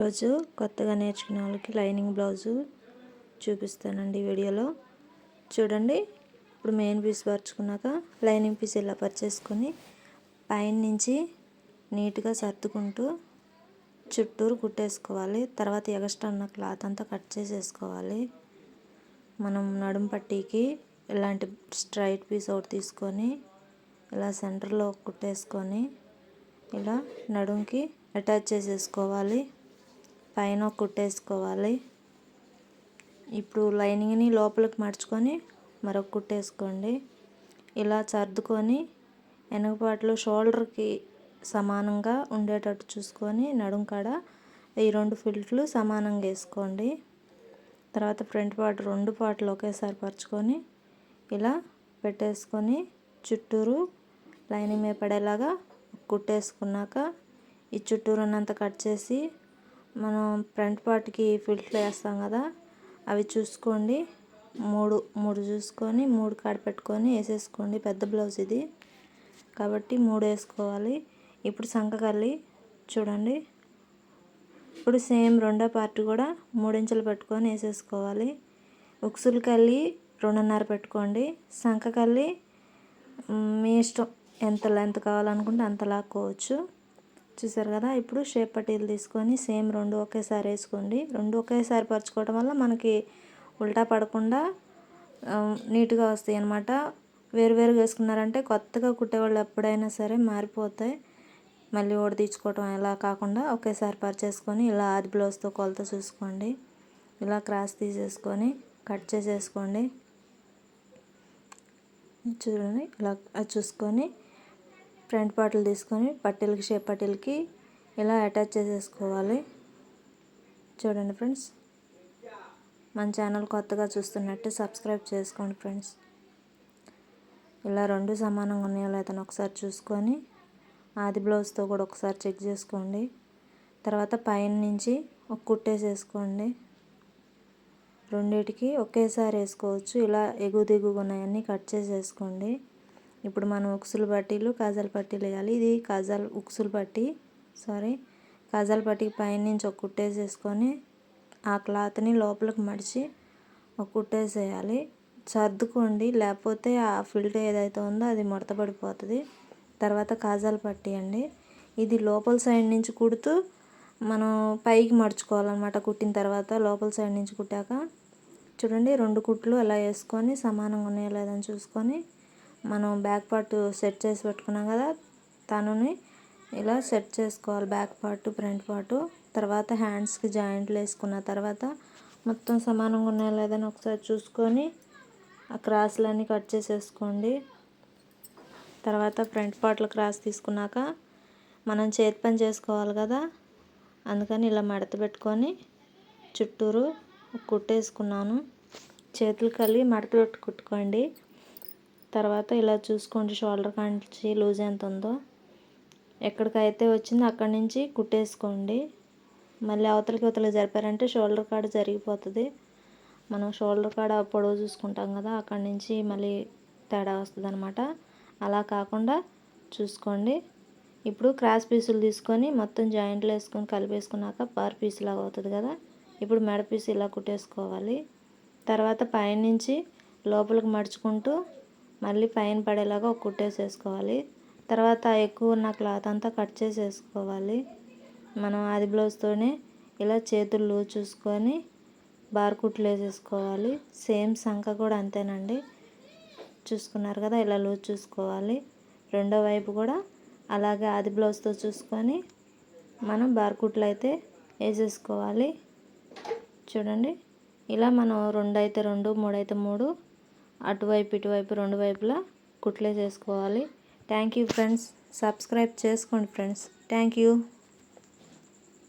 రోజు కొత్తగా నేర్చుకునే వాళ్ళకి లైనింగ్ బ్లౌజు చూపిస్తానండి వీడియోలో. చూడండి ఇప్పుడు మెయిన్ పీస్ పరుచుకున్నాక లైనింగ్ పీస్ ఇలా పరిచేసుకొని పైన నుంచి నీట్గా సర్దుకుంటూ చుట్టూరు కుట్టేసుకోవాలి. తర్వాత ఎగస్ట్రా ఉన్న క్లాత్ అంతా కట్ చేసేసుకోవాలి. మనం నడుం పట్టీకి ఇలాంటి స్ట్రైట్ పీస్ ఒకటి తీసుకొని ఇలా సెంటర్లో కుట్టేసుకొని ఇలా నడుంకి అటాచ్ చేసేసుకోవాలి. పైన కుట్టేసుకోవాలి ఇప్పుడు లైనింగ్ని లోపలికి మడుచుకొని మరొక కుట్టేసుకోండి ఇలా సర్దుకొని వెనకపాట్లు షోల్డర్కి సమానంగా ఉండేటట్టు చూసుకొని నడుం కాడ ఈ రెండు ఫిల్ట్లు సమానంగా వేసుకోండి. తర్వాత ఫ్రంట్ పార్ట్ రెండు పార్ట్లు ఒకేసారి పరుచుకొని ఇలా పెట్టేసుకొని చుట్టూరు లైనింగ్ మీద పడేలాగా కుట్టేసుకున్నాక ఈ చుట్టూరు ఉన్నంత కట్ చేసి మనం ఫ్రంట్ పార్ట్కి ఫిల్టర్ వేస్తాం కదా అవి చూసుకోండి. మూడు మూడు చూసుకొని మూడు కాడ పెట్టుకొని వేసేసుకోండి. పెద్ద బ్లౌజ్ ఇది. కాబట్టి మూడు వేసుకోవాలి. ఇప్పుడు సంకకల్లి చూడండి. ఇప్పుడు సేమ్ రెండో పార్ట్ కూడా మూడించులు పెట్టుకొని వేసేసుకోవాలి. ఉక్సులు కల్లి రెండున్నర పెట్టుకోండి. సంకకల్లి మీ ఇష్టం ఎంత లెంత్ కావాలనుకుంటే అంత లాక్కోవచ్చు చూసారు కదా? ఇప్పుడు షేప్ పట్టీలు తీసుకొని సేమ్ రెండు ఒకేసారి వేసుకోండి. రెండు ఒకేసారి పరుచుకోవడం వల్ల మనకి ఉల్టా పడకుండా నీట్గా వస్తాయి అన్నమాట. వేరువేరుగా వేసుకున్నారంటే కొత్తగా కుట్టేవాళ్ళు ఎప్పుడైనా సరే మారిపోతాయి. మళ్ళీ తీసుకోవటం ఎలా కాకుండా ఒకేసారి పరిచేసుకొని ఇలా ఆది బ్లౌజ్తో కొలత చూసుకోండి. ఇలా క్రాస్ తీసేసుకొని కట్ చేసేసుకోండి. చూడండి ఇలా చూసుకొని ఫ్రంట్ పార్ట్లు తీసుకొని పట్టీలకి షేప్ పట్టీలకి ఇలా అటాచ్ చేసేసుకోవాలి. చూడండి ఫ్రెండ్స్ మన ఛానల్ కొత్తగా చూస్తున్నట్టు సబ్స్క్రైబ్ చేసుకోండి ఫ్రెండ్స్. ఇలా రెండు సమానంగా ఉన్నాయో లేదని ఒకసారి చూసుకొని ఆది బ్లౌజ్తో కూడా ఒకసారి చెక్ చేసుకోండి. తర్వాత పైన నుంచి ఒక కుట్టేసేసుకోండి రెండింటికి ఒకేసారి వేసుకోవచ్చు. ఇలా ఎగువ దిగువ ఉన్నాయన్నీ కట్ చేసేసుకోండి. ఇప్పుడు మనం ఉక్సులు పట్టీలు కాజాల పట్టీలు వేయాలి. ఇది కాజాలు ఉక్సులు పట్టి సారీ కాజాల పట్టీకి పైనుంచి ఒక కుట్టేసేసుకొని ఆ క్లాత్ని లోపలికి మడిచి ఒక కుట్టేసేయాలి సర్దుకోండి. లేకపోతే ఆ ఫిల్టర్ ఏదైతే ఉందో అది ముడత పడిపోతుంది. తర్వాత కాజాల పట్టీ అండి. ఇది లోపల సైడ్ నుంచి కుడుతూ మనం పైకి మడుచుకోవాలన్నమాట. కుట్టిన తర్వాత లోపల సైడ్ నుంచి కుట్టాక చూడండి రెండు కుట్లు అలా వేసుకొని సమానంగా ఉన్నాయో లేదని చూసుకొని మనం బ్యాక్ పార్ట్ సెట్ చేసి పెట్టుకున్నాం కదా తనని ఇలా సెట్ చేసుకోవాలి బ్యాక్ పార్ట్ ఫ్రంట్ పార్ట్. తర్వాత హ్యాండ్స్కి జాయింట్లు వేసుకున్న తర్వాత మొత్తం సమానంగా ఉన్నాయా లేదని ఒకసారి చూసుకొని ఆ క్రాస్లన్నీ కట్ చేసేసుకోండి. తర్వాత ఫ్రంట్ పార్ట్ల క్రాస్ తీసుకున్నాక మనం చేతి పని చేసుకోవాలి కదా అందుకని ఇలా మడత పెట్టుకొని చుట్టూరు కుట్టేసుకున్నాను. చేతులు కలిగి మడత పెట్టి కుట్టుకోండి తర్వాత ఇలా చూసుకోండి షోల్డర్ కాంచి లూజ్ ఎంత ఉందో. ఎక్కడికైతే వచ్చిందో అక్కడి నుంచి కుట్టేసుకోండి. మళ్ళీ అవతలకి అవతలకి జరిపారంటే షోల్డర్ కాడ జరిగిపోతుంది. మనం షోల్డర్ కాడ పొడవు చూసుకుంటాం కదా అక్కడి నుంచి మళ్ళీ తేడా వస్తుంది అనమాట అలా కాకుండా చూసుకోండి. ఇప్పుడు క్రాస్ పీసులు తీసుకొని మొత్తం జాయింట్లు వేసుకొని కలిపేసుకున్నాక పర్ పీస్ లాగా అవుతుంది కదా ఇప్పుడు మెడ పీస్ ఇలా కుట్టేసుకోవాలి. తర్వాత పైనుంచి లోపలికి మడుచుకుంటూ మళ్ళీ పైన పడేలాగా ఒక కుట్టేసేసుకోవాలి. తర్వాత ఎక్కువ ఉన్న క్లాత్ అంతా కట్ చేసేసుకోవాలి. మనం ఆది బ్లౌజ్తోనే ఇలా చేతులు చూసుకొని బార్ కుట్లు వేసేసుకోవాలి. సేమ్ సంఖ కూడా అంతేనండి. చూసుకున్నారు కదా ఇలా లూజ్ చూసుకోవాలి. రెండో వైపు కూడా అలాగే ఆది బ్లౌజ్తో చూసుకొని మనం బార్ కుట్లు అయితే వేసేసుకోవాలి. చూడండి ఇలా మనం రెండు అయితే రెండు మూడు అయితే మూడు అటువైపు ఇటువైపు రెండు వైపులా కుట్లే చేసుకోవాలి. థ్యాంక్ యూ ఫ్రెండ్స్ సబ్స్క్రైబ్ చేసుకోండి ఫ్రెండ్స్ థ్యాంక్ యూ